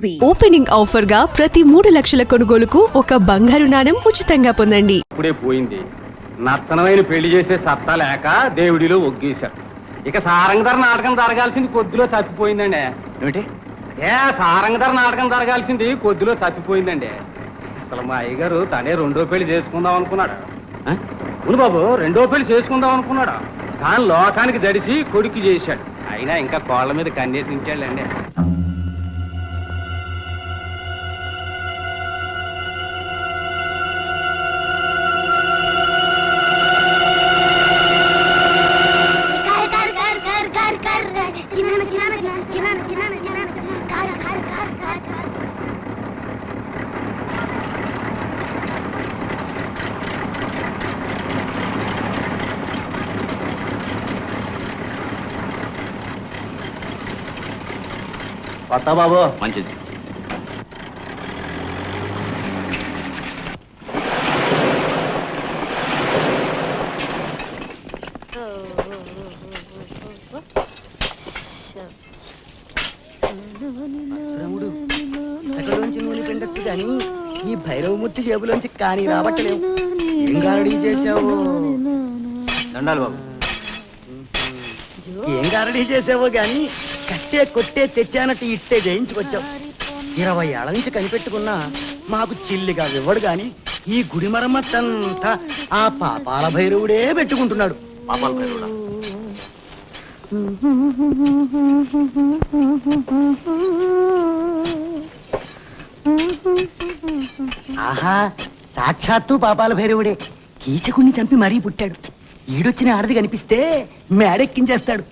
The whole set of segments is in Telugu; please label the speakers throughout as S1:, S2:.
S1: Ruby.
S2: ఓపెనింగ్ ఆఫర్గా ప్రతి మూడు లక్షల కొనుగోలుకు ఒక బంగారు నాణం ఉచితంగా పొందండి.
S3: ఇప్పుడే పోయింది. నర్తనమైన పెళ్ళి చేసే సత్తా లేక దేవుడిలో ఒగ్గేశారు ఇక సారంగధర నాటకం జరగాల్సింది కొద్దిలో తప్పిపోయిందండి.
S4: ఏమిటి?
S3: ఏ సారంగధర నాటకం జరగాల్సింది కొద్దిలో తప్పిపోయిందండి. అసలు మా అయ్యగారు తనే రెండో పెళ్ళి చేసుకుందాం అనుకున్నాడు. అవును బాబు రెండో పెళ్ళి చేసుకుందాం అనుకున్నాడు. కానీ లోకానికి దడిసి కొడుకు చేశాడు. అయినా ఇంకా కోళ్ళ మీద కన్నేసి కొత్త బాబు.
S4: మంచిది.
S5: కానీ ఈ భైరవమూర్తి జేబులోంచి కానీ రాబట్టలేవు. ఏం గారడీ చేసావు
S3: దండాలు బాబు.
S5: ఏం గారడీ చేసావో గాని కట్టే కొట్టే తెచ్చానట్టు ఇట్టే జయించుకొచ్చావు ఇరవై ఏళ్ళ నుంచి కనిపెట్టుకున్నా మాకు చిల్లిగా ఇవ్వడు గాని ఈ గుడి మరమ్మత్తంతా ఆ పాపాల భైరవుడే పెట్టుకుంటున్నాడు.
S4: పాపాల భైరవుడా?
S5: ఆహా సాక్షాత్తు పాపాల భైరవుడే. కీచకుణ్ణి చంపి మరీ పుట్టాడు. ఈడొచ్చిన ఆడది కనిపిస్తే మేడెక్కించేస్తాడు.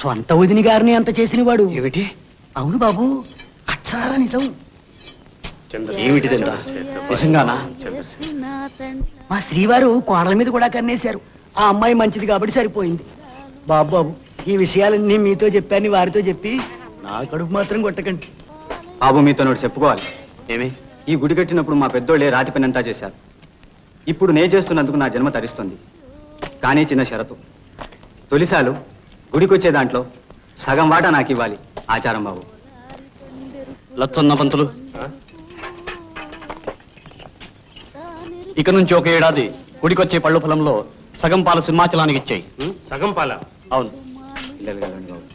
S5: స్వంత వదిని గారిని అంత చేసిన వాడు
S4: ఏమిటి?
S5: అవును బాబు అక్షరాల నిజం.
S4: ఏమిటిదంతా నిజంగానా?
S5: మా శ్రీవారు కోడల మీద కూడా కన్నేశారు. ఆ అమ్మాయి మంచిది కాబట్టి సరిపోయింది. బాబు బాబు ఈ విషయాలన్నీ మీతో చెప్పాను వారితో చెప్పి నా కడుపు మాత్రం కొట్టకండి.
S3: బాబు మీతో ఒకటి చెప్పుకోవాలి.
S4: ఏమి?
S3: ఈ గుడి కట్టినప్పుడు మా పెద్దోళ్ళే రాతి పని అంతా చేశారు. ఇప్పుడు నే చేస్తున్నందుకు నా జన్మ తరిస్తుంది. కానీ చిన్న షరతు. తొలిసాలు గుడికొచ్చే దాంట్లో సగం వాటా నాకు ఇవ్వాలి ఆచారం బాబు.
S4: లచ్చన్న పంతులు. ఇక నుంచి ఒక ఏడాది గుడికొచ్చే పళ్ళు ఫలంలో సగం పాలు సింహాచలానికి ఇచ్చేయి.
S3: సగం పాల?
S4: అవును.
S3: పిల్లలు కదండి బాబు.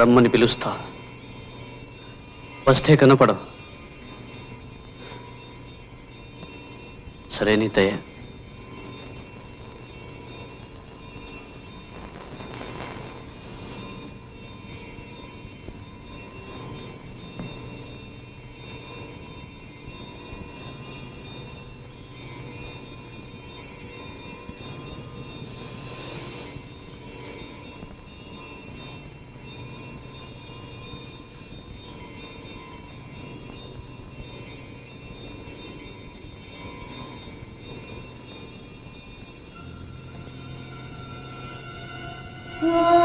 S4: రమ్మని పిలుస్తా. వస్తే కనపడం సరే నీ దయ Whoa.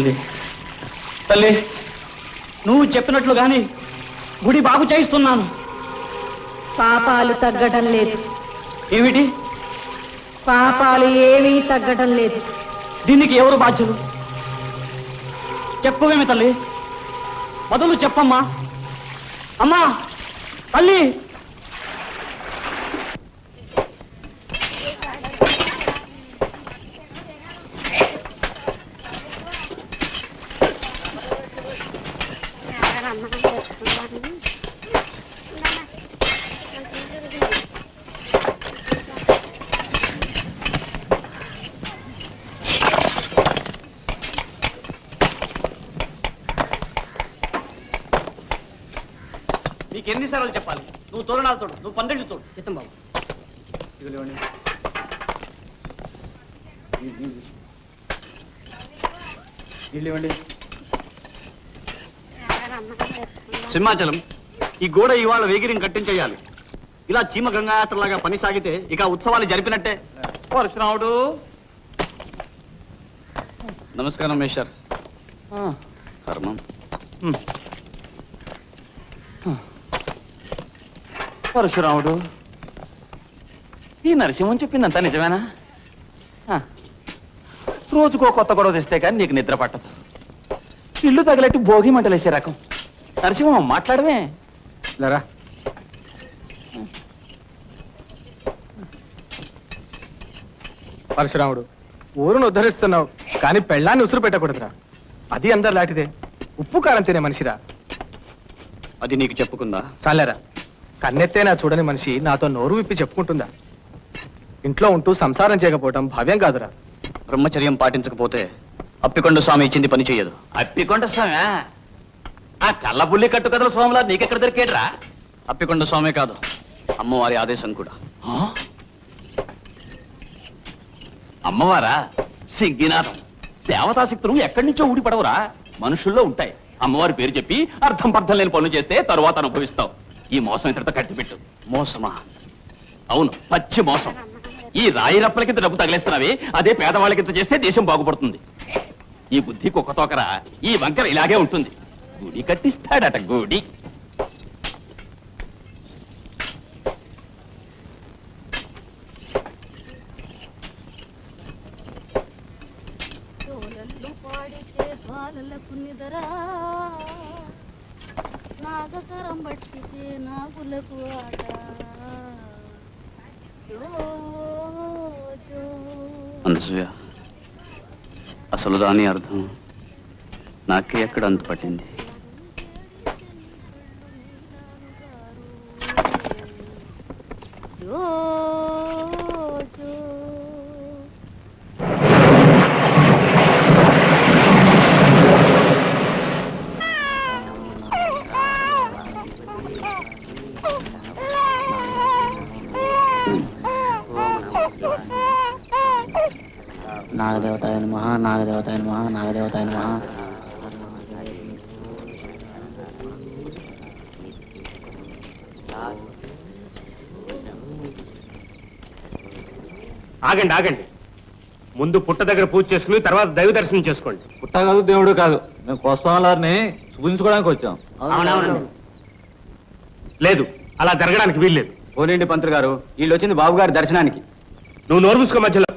S6: తల్లి. తల్లి నువ్వు చెప్పినట్లు గాని గుడి బాగు చేయిస్తున్నాను.
S1: పాపాలు తగ్గడం లేదు.
S6: ఏమిటి?
S1: పాపాలు ఏమీ తగ్గడం లేదు.
S6: దీనికి ఎవరు బాధ్యులు? చెప్పువేమి తల్లి బదులు చెప్పమ్మా. అమ్మా తల్లి సింహాచలం ఈ గోడ ఇవాళ వేగిరిం కట్టించేయాలి. ఇలా చీమ గంగాయాత్రలాగా పని సాగితే ఇక ఉత్సవాలు జరిపినట్టే. పరశురాముడు నమస్కారం మేషర్. కర్మం పరశురాముడు ఈ నరసింహం చెప్పిందంతా నిజమేనా. రోజుకో కొత్త గొడవ తెస్తే కానీ నీకు నిద్ర పట్టదు. ఇల్లు తగిలెట్టి భోగి మంటలేసే రకం. నరసింహం మాట్లాడమే
S7: లేరా. పరశురాముడు ఊరును ఉద్ధరిస్తున్నావు కానీ పెళ్ళాన్ని ఉసురు పెట్టకూడదురా. అది అందరు లాంటిదే ఉప్పు కారం తినే మనిషిరా.
S6: అది నీకు చెప్పుకుందా?
S7: చాలేరా. కన్నెత్తే నా చూడని మనిషి నాతో నోరు విప్పి చెప్పుకుంటుందా? ఇంట్లో ఉంటూ సంసారం చేయకపోవటం భావ్యం కాదురా.
S6: బ్రహ్మచర్యం పాటించకపోతే అప్పికొండ స్వామి ఇచ్చింది పని చెయ్యదు
S8: అప్పికొండ స్వామి? ఆ కళ్ళబుల్లి కట్టు కథల స్వామిలా నీకెక్కడ దొరికేట్రా?
S6: అప్పికొండ స్వామే కాదు అమ్మవారి ఆదేశం కూడా.
S8: అమ్మవారా? సిగ్గినాథం దేవతాశక్తులు ఎక్కడి నుంచో ఊడిపడవురా మనుషుల్లో ఉంటాయి. అమ్మవారి పేరు చెప్పి అర్థం పర్థం లేని పనులు చేస్తే తరువాత అనుభవిస్తావు. ఈ మోసం ఇతరతో కట్టిపెట్టు.
S6: మోసమా?
S8: అవును పచ్చి మోసం. ఈ రాయి రప్పలకింత డబ్బు తగిలేస్తున్నావి అదే పేదవాళ్ళకింత చేస్తే దేశం బాగుపడుతుంది. ఈ బుద్ధి కుక్కతోకరా ఈ వంకర ఇలాగే ఉంటుంది. గుడి కట్టిస్తాడట గుడి.
S6: నాకే ఎక్కడ పట్టింది
S9: ఆగండి ఆగండి. ముందు పుట్ట దగ్గర పూజ చేసుకుని తర్వాత దైవ దర్శనం చేసుకోండి.
S7: పుట్ట కాదు దేవుడు కాదు. మేము కోస్తాలని చూపించుకోవడానికి వచ్చాం.
S9: లేదు అలా జరగడానికి వీల్లేదు.
S7: పోనండి పంతులు గారు వీళ్ళు వచ్చింది బాబు గారి దర్శనానికి.
S9: నువ్వు నోరు మూసుకో మధ్యలో.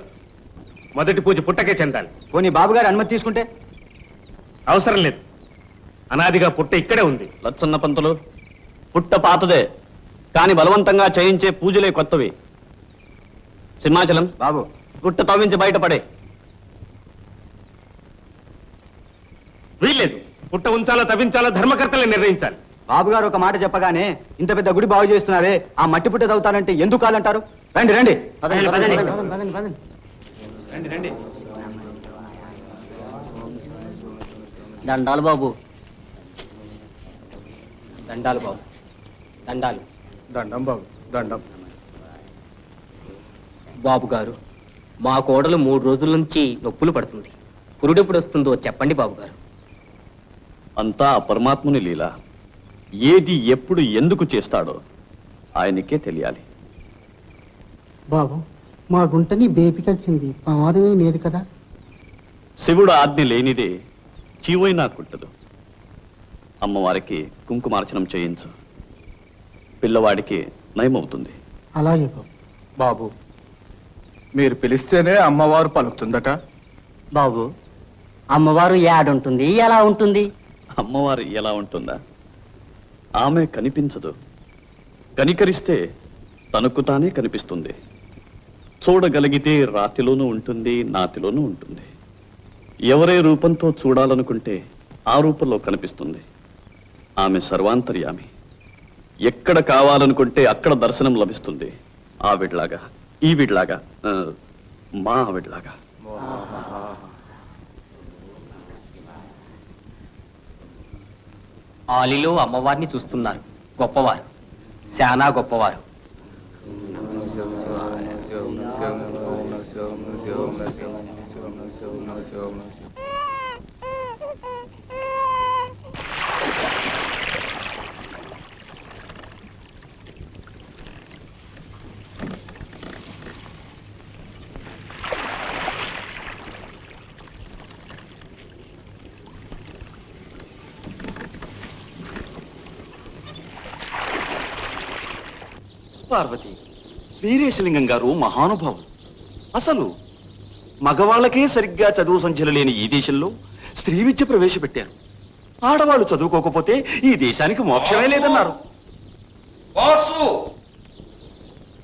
S9: మొదటి పూజ పుట్టకే చెందాలి.
S7: పోనీ బాబు గారి అనుమతి తీసుకుంటే?
S9: అవసరం లేదు. అనాదిగా పుట్ట ఇక్కడే ఉంది.
S6: లచ్చన్న పంతులు పుట్ట పాతదే. కాని బలవంతంగా చేయించే పూజలే కొత్తవి. సింహాచలం.
S7: బాబు.
S6: పుట్ట తవ్వించి బయటపడే.
S9: వీల్లేదు. పుట్ట ఉంచాలో తవ్వించాలో ధర్మకర్తలే నిర్ణయించాలి.
S7: బాబు గారు ఒక మాట చెప్పగానే ఇంత పెద్ద గుడి బాగు చేస్తున్నారే ఆ మట్టి పుట్ట తవ్వుతానంటే ఎందుకు కాదంటారు. రండి రండి.
S10: దండాలు బాబు.
S7: దండాలు బాబు. దండాలు. దండం బాబు దండం.
S3: బాబు గారు మా కోడలు మూడు రోజుల నుంచి నొప్పులు పడుతుంది. పురుడెప్పుడు వస్తుందో చెప్పండి బాబు గారు.
S6: అంతా ఆ పరమాత్ముని లీల. ఏది ఎప్పుడు ఎందుకు చేస్తాడో ఆయనకే తెలియాలి.
S10: బాబు మా గుంటని బేపి కలిసింది ప్రమాదమే లేదు కదా.
S6: శివుడు ఆజ్ఞ లేనిదే
S11: చీవైనా కుట్టదు. అమ్మవారికి కుంకుమార్చనం చేయించు. పిల్లవాడికి నయమవుతుంది.
S6: అలాగే బాబు
S9: మీరు పిలిస్తేనే అమ్మవారు పలుకుతుందట.
S6: బాబు అమ్మవారు ఏడుంటుంది ఎలా ఉంటుంది?
S11: అమ్మవారు ఎలా ఉంటుందా? ఆమె కనిపించదు. కనికరిస్తే తనకు తానే కనిపిస్తుంది. చూడగలిగితే రాతిలోనూ ఉంటుంది నాతిలోనూ ఉంటుంది. ఎవరే రూపంతో చూడాలనుకుంటే ఆ రూపంలో కనిపిస్తుంది. ఆమె సర్వాంతర్యామి. ఎక్కడ కావాలనుకుంటే అక్కడ దర్శనం లభిస్తుంది. ఆవిడ్లాగా. ఈవిడ్లాగా ఆ, మా ఆవిడ్లాగా
S6: ఆలిలో అమ్మవారిని చూస్తున్నారు. గొప్పవారు. శానా గొప్పవారు.
S11: పార్వతి వీరేశలింగం గారు మహానుభావులు. అసలు మగవాళ్ళకే సరిగ్గా చదువు సంఖ్యలు లేని ఈ దేశంలో స్త్రీ విద్య ప్రవేశపెట్టారు. ఆడవాళ్ళు చదువుకోకపోతే ఈ దేశానికి మోక్షమే లేదన్నారు. వాసు!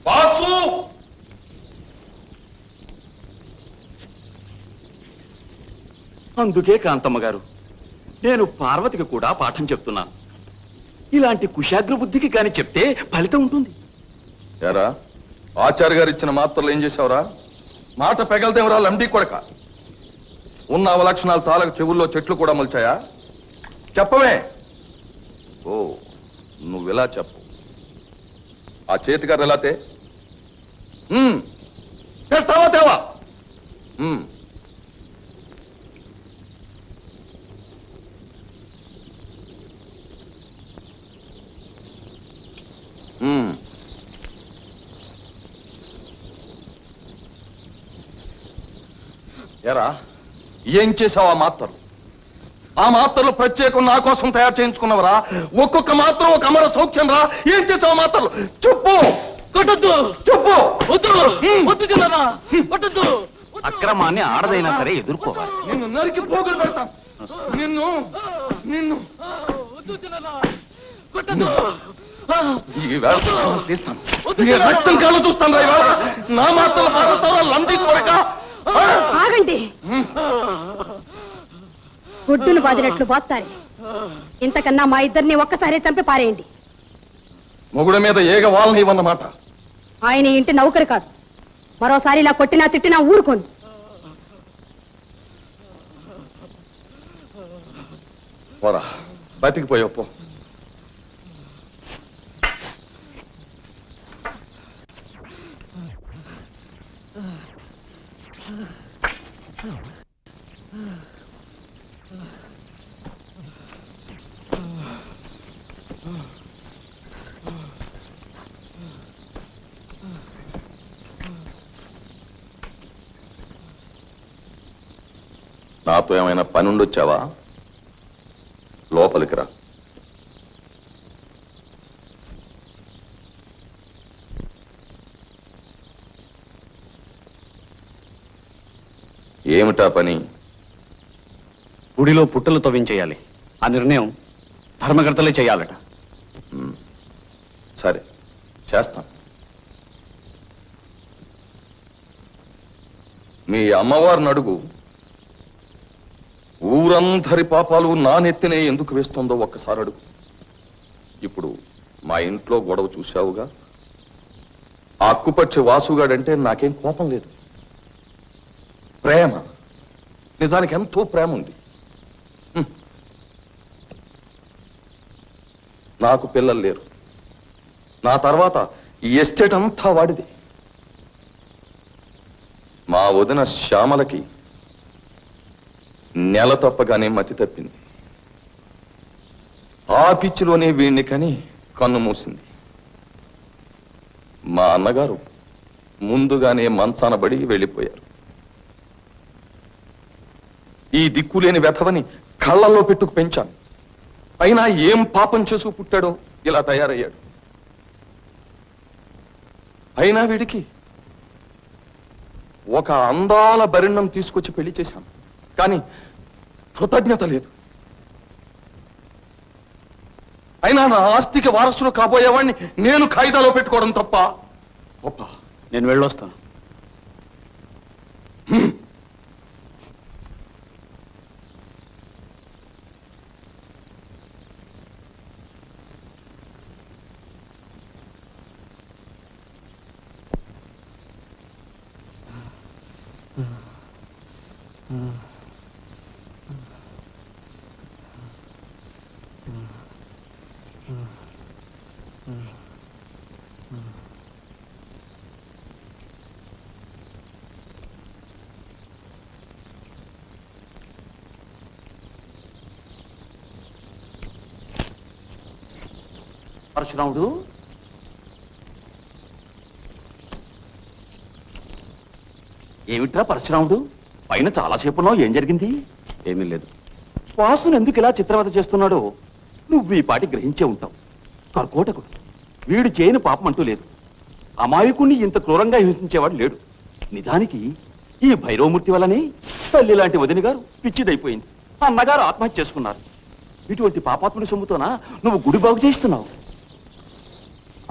S11: వాసు! అందుకే కాంతమ్మ గారు నేను పార్వతికి కూడా పాఠం చెప్తున్నాను. ఇలాంటి కుశాగ్ర బుద్ధికి కాని చెప్తే ఫలితం ఉంటుంది.
S12: ఎరా ఆచార్య గారు ఇచ్చిన మాత్రలు ఏం చేసావురా మాట పెగలదేవరా లంబీ కొడక. ఉన్న అవలక్షణాలు తాలకు చెవుల్లో చెట్లు కూడా మొలిచాయా? చెప్పవే. ఓ నువ్విలా చెప్పు. ఆ చేతిగారు ఎలాతే చేస్తావా తేవా? ఉమ్. ఎరా ఏం చేసావు ఆ మాత్రలు ఆ మాత్రలు ప్రత్యేకం నా కోసం తయారు చేయించుకున్నవరా? ఒక్కొక్క మాత్రం ఒక అమర సౌఖ్యం రా ఏం చేసావు మాత్రలు చెప్పు! కొట్టద్దు! చెప్పు! వద్దు! వద్దు చిన్నరా! కొట్టద్దు!
S11: అక్రమాన్ని ఆడదైనా సరే ఎదుర్కోవాలి.
S12: నిన్ను నరికి పోగులు పెడతాను నిన్ను నిన్ను. ప్రాణాలు తీస్తాను. నీ రక్తం కళ్ళు చూస్తాను రా. నా మాటలు మాట్లాడతావా లంది కొడక
S1: ఆగండి. గుడ్డును బాదినట్లు బాస్తాయి ఇంతకన్నా మా ఇద్దరిని ఒక్కసారి చంపి పారేయండి.
S12: మొగుడు మీద ఏగ వాళ్ళని ఇవ్వన్నమాట.
S1: ఆయన ఇంటి నౌకరు కాదు. మరోసారి ఇలా కొట్టినా తిట్టినా ఊరుకోను
S12: పోరా బతికిపోయావు పో నాతో ఏమైనా పని ఉండొచ్చావా లోపలికి రా. ఏమిటా పని?
S11: గుడిలో పుట్టలు తవ్వించేయాలి. ఆ నిర్ణయం ధర్మకర్తలే చేయాలట.
S12: సరే చేస్తాం. మీ అమ్మవారిని అడుగు ఊరంధరి పాపాలు నా నెత్తినే ఎందుకు వేస్తుందో ఒక్కసారి అడుగు. ఇప్పుడు మా ఇంట్లో గొడవ చూశావుగా? ఆ అక్కుపచ్చి వాసుగాడంటే నాకేం కోపం లేదు. ప్రేమ. నిజానికి ఎంతో ప్రేమ ఉంది. నాకు పిల్లలు లేరు. నా తర్వాత ఈ ఎస్టేట్ అంతా వాడిది. మా వదిన శ్యామలకి నెల తప్పగానే మతి తప్పింది. ఆ పిచ్చిలోనే వీణ్ణి కని కన్ను మూసింది. మా అన్నగారు ముందుగానే మంచానబడి వెళ్ళిపోయారు. ఈ దిక్కులేని వెధవని కళ్ళల్లో పెట్టుకు పెంచాను. అయినా ఏం పాపం చేసుకు పుట్టాడో ఇలా తయారయ్యాడు. అయినా వీడికి ఒక అందాల బరిణం తీసుకొచ్చి పెళ్ళి చేశాం కానీ కృతజ్ఞత లేదు. అయినా నా ఆస్తికి వారసుడు కాబోయేవాడిని నేను ఖాయిదాలో పెట్టుకోవడం తప్ప. గొప్ప
S11: నేను వెళ్ళొస్తాను. పరశురాముడు ఏమిట్రా పరశురాముడు? పైన చాలాసేపులో ఏం జరిగింది? ఏమీ లేదు. వాసును ఎందుకు ఇలా చిత్రవద చేస్తున్నాడో నువ్వు ఈ పాటి గ్రహించే ఉంటావు. కర్కోటకుడు వీడు చేయని పాపం అంటూ లేదు. అమాయకుణ్ణి ఇంత క్రూరంగా హింసించేవాడు లేడు. నిజానికి ఈ భైరవమూర్తి వల్లనే తల్లి లాంటి వదిన గారు పిచ్చిదైపోయింది. అన్నగారు ఆత్మహత్య చేసుకున్నారు. ఇటువంటి పాపాత్ముని సొమ్ముతోనా నువ్వు గుడి బాగు చేస్తున్నావు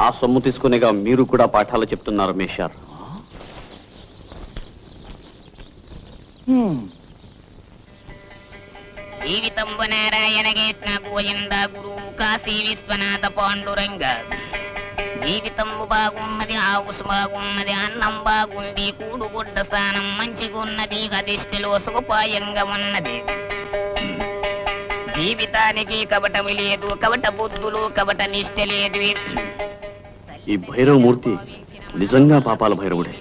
S6: ఆ సొమ్ము తీసుకునేగా మీరు కూడా పాఠాలు చెప్తున్నారు మేషార్.
S13: జీవితంబు నారాయణ కృష్ణ గోవింద గురు కాశీ విశ్వనాథ పాండురంగ. జీవితంబు బాగున్నది ఆవుసు బాగున్నది అన్నం బాగుంది కూడుగుడ్డ స్థానం మంచిగున్నది అదిష్టిలో సుఖపాయంగా ఉన్నది. జీవితానికి కపటము లేదు కపట బుద్ధులు కపట నిష్ట లేదు.
S6: ఈ భైరవమూర్తి నిజంగా పాపాల భైరవుడే.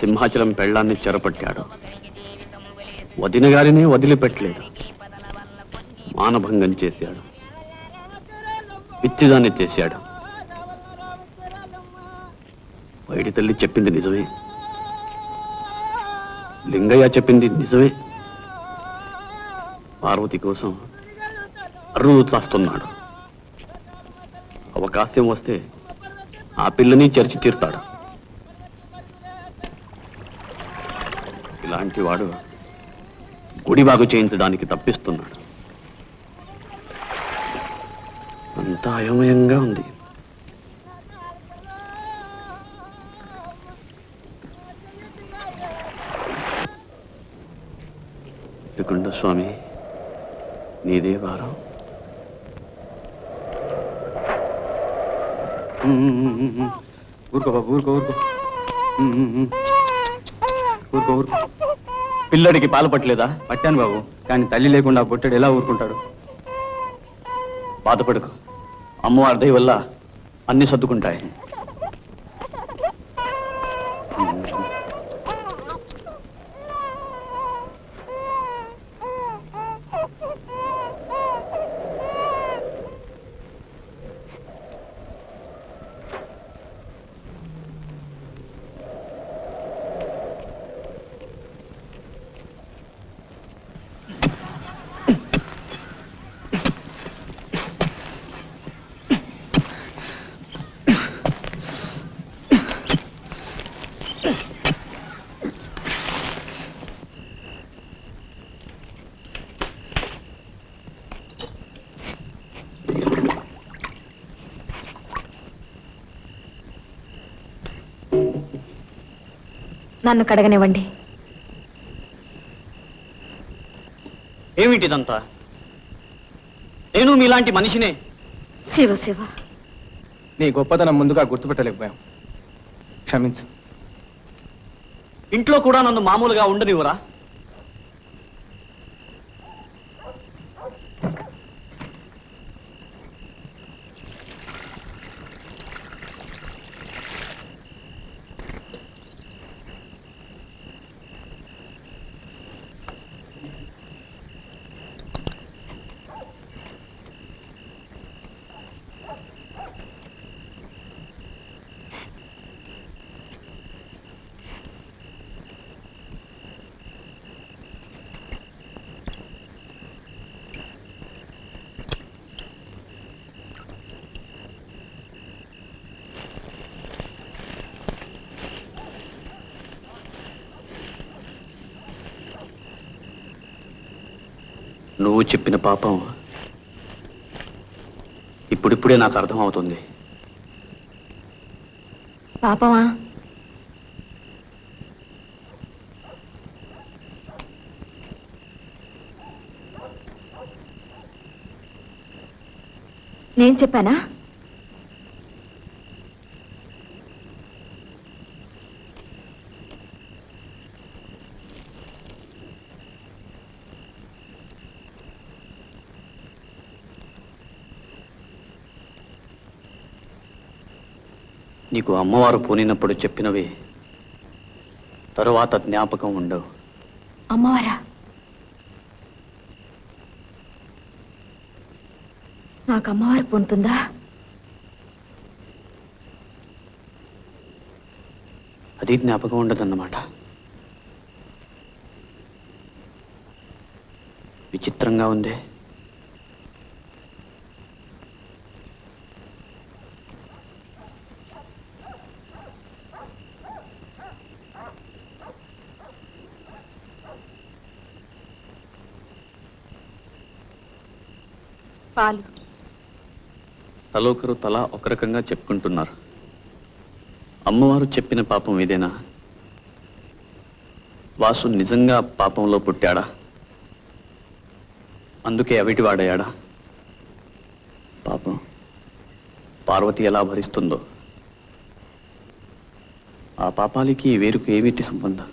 S6: సింహాచలం పెళ్ళాన్ని చెరపట్టాడు. వదిన గారిని వదిలిపెట్టలేదు. మానభంగం చేశాడు. పిచ్చిదాన్ని చేశాడు. బయటి తల్లి చెప్పింది నిజమే. లింగయ్య చెప్పింది నిజమే. పార్వతి కోసం అరువు తాస్తున్నాడు అవకాశం వస్తే ఆ పిల్లని చర్చి తీరుతాడు. ఇలాంటి వాడు గుడి బాగు చేయించడానికి తప్పిస్తున్నాడు. అంతా అయోమయంగా ఉంది. స్వామి నీదే వారం.
S3: ఊరుకో బాబు ఊరుకో ఊరుకో. ఊరుకో ఊరుకో. పిల్లడికి పాలు పట్టలేదా? పట్టాను బాబు కానీ తల్లి లేకుండా పుట్టాడు ఎలా ఊరుకుంటాడు?
S6: బాధపడకు. అమ్మవారి దయ వల్ల అన్ని సర్దుకుంటాయి.
S1: నన్ను కడగనివ్వండి.
S6: ఏమిటిదంతా? నేను మీలాంటి మనిషినే.
S1: శివ శివ.
S3: నీ గొప్పతనం ముందుగా గుర్తుపెట్టలేకపోయాం. క్షమించు.
S6: ఇంట్లో కూడా నన్ను మామూలుగా ఉండనివ్వరా? నువ్వు చెప్పిన పాపం ఇప్పుడిప్పుడే నాకు అర్థమవుతుంది.
S14: పాపమా? నేను చెప్పానా?
S6: నీకు అమ్మవారు పోనినప్పుడు చెప్పినవి తరువాత జ్ఞాపకం ఉండవు.
S14: అమ్మవారా? నాకు అమ్మవారు పొందుతుందా
S6: అది జ్ఞాపకం ఉండదన్నమాట. విచిత్రంగా ఉంది
S14: పాలు
S6: తలోకరు తలా ఒక రకంగా చెప్పుకుంటున్నారు. అమ్మవారు చెప్పిన పాపం ఇదేనా? వాసు నిజంగా పాపంలో పుట్టాడా? అందుకే అవిటి వాడయ్యాడా? పాపం పార్వతి ఎలా భరిస్తుందో. ఆ పాపాలకి వేరుకు ఏమిటి సంబంధం?